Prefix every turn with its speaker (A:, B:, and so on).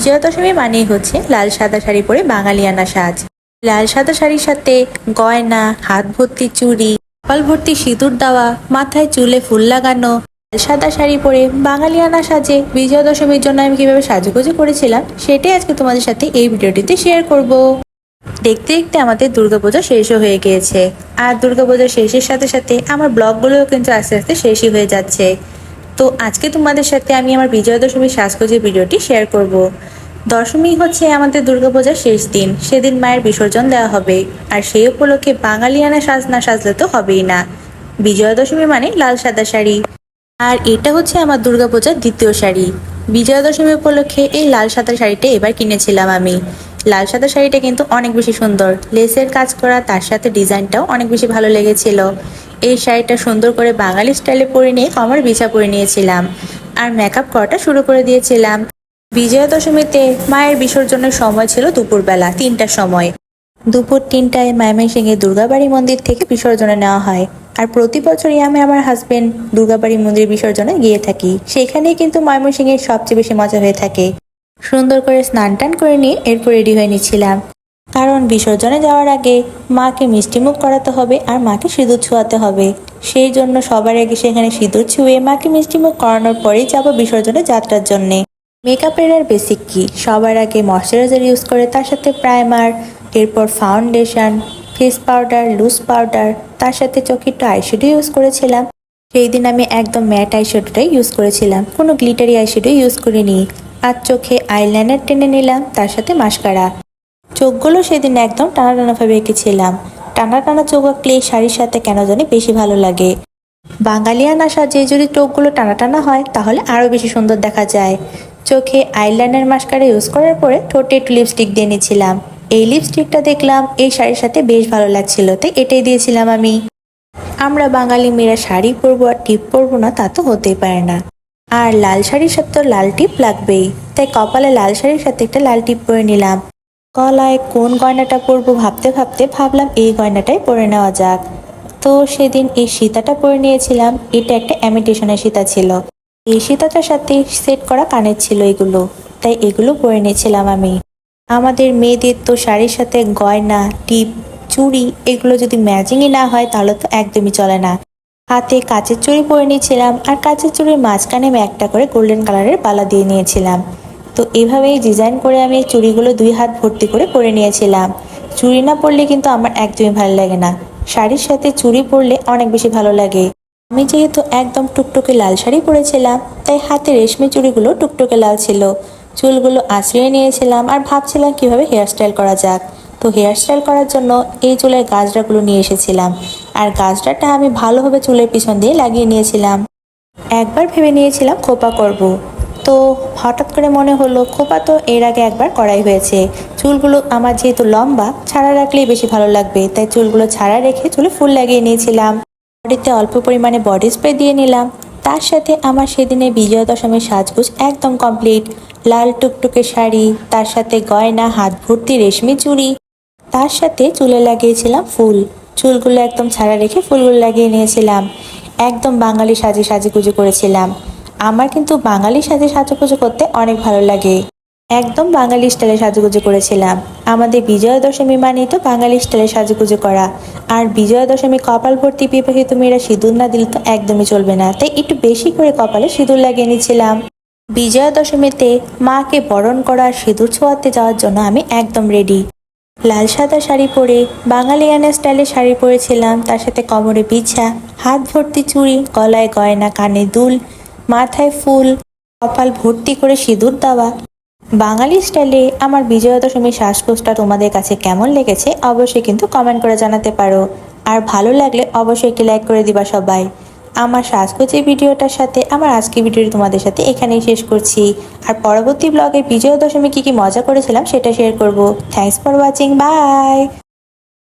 A: বিজয়া দশমী মানেই হচ্ছে লাল সাদা শাড়ি পরে বাঙালিয়ানা সাজ। লাল সাদা শাড়ির সাথে গয়না, হাত ভর্তি চুড়ি, কপাল ভর্তি সিঁদুর দেওয়া, মাথায় চুলে ফুল লাগানো, লাল সাদা শাড়ি পরে বাঙালিয়ানা সাজে বিজয়া দশমীর জন্য আমি কীভাবে সাজুগুজু করেছিলাম সেটাই আজকে তোমাদের সাথে এই ভিডিওটিতে শেয়ার করব। দেখতে দেখতে আমাদের দুর্গাপূজা শেষও হয়ে গিয়েছে। আর দুর্গাপূজা শেষের সাথে সাথে আমার ব্লগগুলোও কিন্তু আস্তে আস্তে শেষই হয়ে যাচ্ছে। তো আজকে তোমাদের সাথে আমি আমার বিজয়া দশমীর সাজগোজের ভিডিওটি শেয়ার করব। দশমী হচ্ছে আমাদের দুর্গাপূজার শেষ দিন। সেদিন মায়ের বিসর্জন দেওয়া হবে। আর সেই উপলক্ষে বাঙালিয়ানা সাজ না সাজলে তো হবেই না। বিজয়া দশমী মানে লাল সাদা শাড়ি। আর এটা হচ্ছে আমার দুর্গাপূজার দ্বিতীয় শাড়ি। বিজয়া দশমী উপলক্ষে এই লাল সাদা শাড়িটা এবার কিনেছিলাম আমি। লাল সাদা শাড়িটা কিন্তু অনেক বেশি সুন্দর। লেসের কাজ করা, তার সাথে ডিজাইনটাও অনেক বেশি ভালো লেগেছিল। এই শাড়িটা সুন্দর করে বাঙালি স্টাইলে পরে নিয়ে কমর বিছা পরে নিয়েছিলাম। আর মেকআপ করাটা শুরু করে দিয়েছিলাম। বিজয়া দশমীতে মায়ের বিসর্জনের সময় ছিল দুপুরবেলা, তিনটার সময়। দুপুর তিনটায় ময়মনসিংহে দুর্গাবাড়ি মন্দির থেকে বিসর্জনে নেওয়া হয়। আর প্রতি বছরই আমি আমার হাজবেন্ড দুর্গাবাড়ি মন্দির বিসর্জনে গিয়ে থাকি। সেখানেই কিন্তু ময়মনসিংহের সবচেয়ে বেশি মজা হয়ে থাকে। সুন্দর করে স্নান টান করে নিয়ে এরপর রেডি হয়ে নিচ্ছিলাম। কারণ বিসর্জনে যাওয়ার আগে মাকে মিষ্টিমুখ করাতে হবে আর মাকে সিঁদুর ছোঁয়াতে হবে। সেই জন্য সবার আগে সেখানে সিঁদুর ছুঁয়ে মাকে মিষ্টিমুখ করানোর পরেই যাব বিসর্জনে যাত্রার জন্যে। মেকআপের আর বেসিক কি? সবার আগে ময়শ্চারাইজার ইউজ করে তার সাথে প্রাইমার এরপর foundation face powder loose powder তার সাথে চোখে একটু আইশ্যাডো ইউজ করেছিলাম। সেই দিন আমি একদম ম্যাট আইশ্যাডোটাই ইউজ করেছিলাম। কোনো গ্লিটারি আইশ্যাডো ইউজ করিনি। আর চোখে আইলাইনার টেনে নিলাম, তার সাথে মাস্কারা চোখগুলো সেদিন একদম টানা টানাভাবে এঁকেছিলাম। টানা টানা চোখ আঁকলে এই শাড়ির সাথে কেন জানি বেশি ভালো লাগে। বাঙালিয়ানা সাজে যদি চোখগুলো টানা টানা হয়, তাহলে আরও বেশি সুন্দর দেখা যায়। চোখে আইলাইনার মাস্কারা ইউজ করার পরে ঠোঁটে একটু লিপস্টিক দিয়ে নিয়েছিলাম। এই লিপস্টিকটা দেখলাম এই শাড়ির সাথে বেশ ভালো লাগছিল, তাই এটাই দিয়েছিলাম আমি। আমরা বাঙালি মেয়েরা শাড়ি পরবো আর টিপ পরবো না, তা তো হতেই পারে না। আর লাল শাড়ির সাথে তো লাল টিপ লাগবেই, তাই কপালে লাল শাড়ির সাথে একটা লাল টিপ পরে নিলাম। গলায় কোন গয়নাটা পরবো ভাবতে ভাবতে ভাবলাম এই গয়নাটাই পরে নেওয়া যাক। তো সেদিন এই সীতাটা পরে নিয়েছিলাম। এটা একটা অ্যামিটেশনের সীতা ছিল। এই সীতাটার সাথে সেট করা কানের ছিল এগুলো। তাই এগুলো পরে নিয়েছিলাম আমি। আমাদের মেয়েদের তো শাড়ির সাথে গয়না, টিপ, চুড়ি এগুলো যদি ম্যাচিংই না হয় তাহলে তো একদমই চলে না। হাতে কাঁচের চুড়ি পরে নিয়েছিলাম আর কাচের চুড়ির মাঝখানে আমি একটা করে গোল্ডেন কালারের বালা দিয়ে নিয়েছিলাম। তো এভাবেই ডিজাইন করে আমি চুড়িগুলো দুই হাত ভর্তি করে পরে নিয়েছিলাম। চুড়ি না পরলে কিন্তু আমার একদমই ভালো লাগে না। শাড়ির সাথে চুড়ি পরলে অনেক বেশি ভালো লাগে। আমি যেহেতু একদম টুকটুকে লাল শাড়ি পরেছিলাম, তাই হাতে রেশমি চুড়িগুলো টুকটুকে লাল ছিল। চুলগুলো আঁচড়িয়ে নিয়েছিলাম আর ভাবছিলাম কীভাবে হেয়ারস্টাইল করা যাক। তো হেয়ারস্টাইল করার জন্য এই চুলের গাজরাগুলো নিয়ে এসেছিলাম। আর গাজরাটা আমি ভালোভাবে চুলের পিছন দিয়ে লাগিয়ে নিয়েছিলাম। একবার ভেবে নিয়েছিলাম খোপা করব। তো হঠাৎ করে মনে হলো, খোপা তো এর আগে একবার করাই হয়েছে। চুলগুলো আমার যেহেতু লম্বা, ছাড়া রাখলেই বেশি ভালো লাগবে। তাই চুলগুলো ছাড়া রেখে চুলে ফুল লাগিয়ে নিয়েছিলাম। বডিতে অল্প পরিমাণে বডি স্প্রে দিয়ে নিলাম। তার সাথে আমার সেদিনে বিজয়া দশমীর সাজগুজ একদম কমপ্লিট। লাল টুকটুকে শাড়ি, তার সাথে গয়না, হাত ভর্তি রেশমি চুড়ি, তার সাথে চুলে লাগিয়েছিলাম ফুল। চুলগুলো একদম ছাড়া রেখে ফুলগুলো লাগিয়ে নিয়েছিলাম। একদম বাঙালি সাজে সাজুগুজু করেছিলাম। আমার কিন্তু বাঙালির সাজে সাজুগুজু করতে অনেক ভালো লাগে। একদম বাঙালি স্টাইলে সাজুগুজু করেছিলাম। আমাদের বিজয়া দশমী মানেই তো বাঙালি স্টাইলে সাজুগুজু করা। আর বিজয়া দশমী কপাল ভর্তি বিবাহিত মেয়েরা সিঁদুর না দিলে তো একদমই চলবে না। তাই একটু বেশি করে কপালে সিঁদুর লাগিয়ে নিয়েছিলাম। বিজয়া দশমীতে মাকে বরণ করা সিঁদুর ছোঁয়াতে যাওয়ার জন্য আমি একদম রেডি লাল সাদা শাড়ি পরে বাঙালিয়ানা স্টাইলে শাড়ি পরেছিলাম। তার সাথে কোমরে বিছা, হাত ভর্তি চুড়ি, গলায় গয়না, কানে দুল মাথায় ফুল, কপাল ভর্তি করে সিঁদুর দেওয়া। বাঙালি স্টাইলে আমার বিজয়া দশমীর শ্বাসকোষটা তোমাদের কাছে কেমন লেগেছে অবশ্যই কিন্তু কমেন্ট করে জানাতে পারো। আর ভালো লাগলে অবশ্যই একটি লাইক করে দিবা সবাই। আমার সাজগোজে ভিডিওটার সাথে আমার আজকের ভিডিওটি তোমাদের সাথে এখানেই শেষ করছি। আর পরবর্তী ব্লগে বিজয়া দশমী কী কী মজা করেছিলাম সেটা শেয়ার করব। Thanks for watching by